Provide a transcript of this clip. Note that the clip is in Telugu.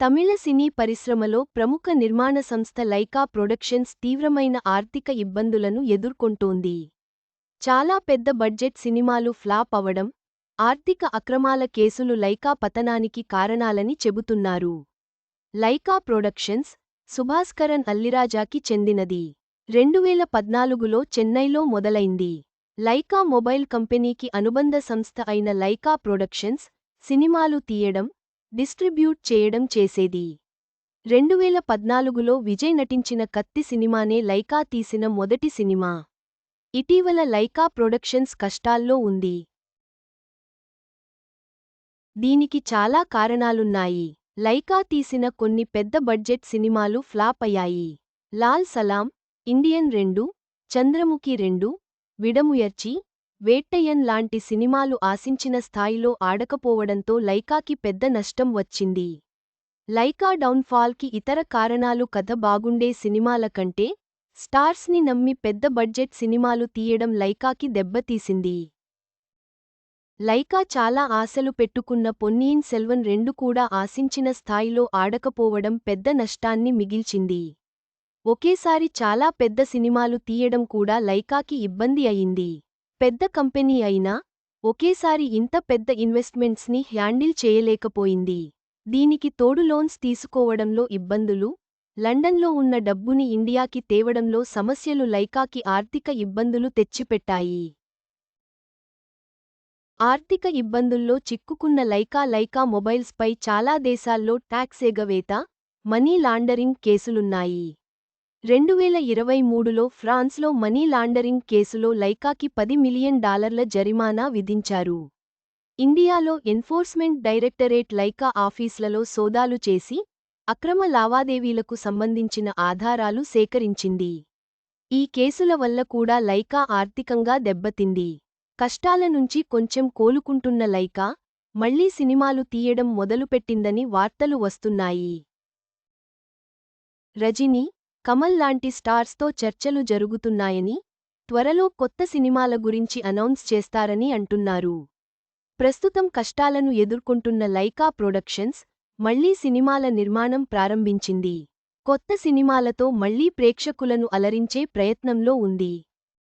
తమిళ సినీ పరిశ్రమలో ప్రముఖ నిర్మాణ సంస్థ లైకా ప్రొడక్షన్స్ తీవ్రమైన ఆర్థిక ఇబ్బందులను ఎదుర్కొంటోంది. చాలా పెద్ద బడ్జెట్ సినిమాలు ఫ్లాప్ అవడం ఆర్థిక అక్రమాల కేసులు లైకా పతనానికి కారణాలని చెబుతున్నారు. లైకా ప్రొడక్షన్స్ సుభాస్కరన్ అల్లిరాజాకి చెందినది. రెండువేల పద్నాలుగులో చెన్నైలో మొదలైంది. లైకా మొబైల్ కంపెనీకి అనుబంధ సంస్థ అయిన లైకా ప్రొడక్షన్స్ సినిమాలు తీయడం డిస్ట్రిబ్యూట్ చేయడం చేసేది. రెండువేల పద్నాలుగులో విజయ్ నటించిన కత్తి సినిమానే లైకా తీసిన మొదటి సినిమా. ఇటీవల లైకా ప్రొడక్షన్స్ కష్టాల్లో ఉంది. దీనికి చాలా కారణాలున్నాయి. లైకా తీసిన కొన్ని పెద్ద బడ్జెట్ సినిమాలు ఫ్లాప్ అయ్యాయి. లాల్ సలాం ఇండియన్ రెండు చంద్రముఖి రెండు విడముయర్చి వేట్టయ్యన్ లాంటి సినిమాలు ఆశించిన స్థాయిలో ఆడకపోవడంతో లైకాకి పెద్ద నష్టం వచ్చింది. లైకా డౌన్ఫాల్కి ఇతర కారణాలు కథ బాగుండే సినిమాల కంటే స్టార్స్ని నమ్మి పెద్ద బడ్జెట్ సినిమాలు తీయడం లైకాకి దెబ్బతీసింది. లైకా చాలా ఆశలు పెట్టుకున్న పొన్నీన్ సెల్వన్ రెండు కూడా ఆశించిన స్థాయిలో ఆడకపోవడం పెద్ద నష్టాన్ని మిగిల్చింది. ఒకేసారి చాలా పెద్ద సినిమాలు తీయడం కూడా లైకాకి ఇబ్బంది అయింది. పెద్ద కంపెనీ అయినా ఒకేసారి ఇంత పెద్ద ఇన్వెస్ట్మెంట్స్ని హ్యాండిల్ చేయలేకపోయింది. దీనికి తోడు లోన్స్ తీసుకోవడంలో ఇబ్బందులు లండన్లో ఉన్న డబ్బుని ఇండియాకి తేవడంలో సమస్యలు లైకాకి ఆర్థిక ఇబ్బందులు తెచ్చిపెట్టాయి. ఆర్థిక ఇబ్బందుల్లో చిక్కుకున్న లైకా లైకా మొబైల్స్పై చాలా దేశాల్లో ట్యాక్స్ ఎగవేత మనీ లాండరింగ్ కేసులున్నాయి. రెండువేల ఇరవై మూడులో ఫ్రాన్స్లో మనీ లాండరింగ్ కేసులో లైకాకి పది మిలియన్ డాలర్ల జరిమానా విధించారు. ఇండియాలో ఎన్ఫోర్స్మెంట్ డైరెక్టరేట్ లైకా ఆఫీస్లలో సోదాలు చేసి అక్రమ లావాదేవీలకు సంబంధించిన ఆధారాలు సేకరించింది. ఈ కేసుల వల్ల కూడా లైకా ఆర్థికంగా దెబ్బతింది. కష్టాల నుంచి కొంచెం కోలుకుంటున్న లైకా మళ్ళీ సినిమాలు తీయడం మొదలుపెట్టిందని వార్తలు వస్తున్నాయి. రజిని కమల్ లాంటి స్టార్స్తో చర్చలు జరుగుతున్నాయని త్వరలో కొత్త సినిమాల గురించి అనౌన్స్ చేస్తారని అంటున్నారు. ప్రస్తుతం కష్టాలను ఎదుర్కొంటున్న లైకా ప్రొడక్షన్స్ మళ్ళీ సినిమాల నిర్మాణం ప్రారంభించింది. కొత్త సినిమాలతో మళ్ళీ ప్రేక్షకులను అలరించే ప్రయత్నంలో ఉంది.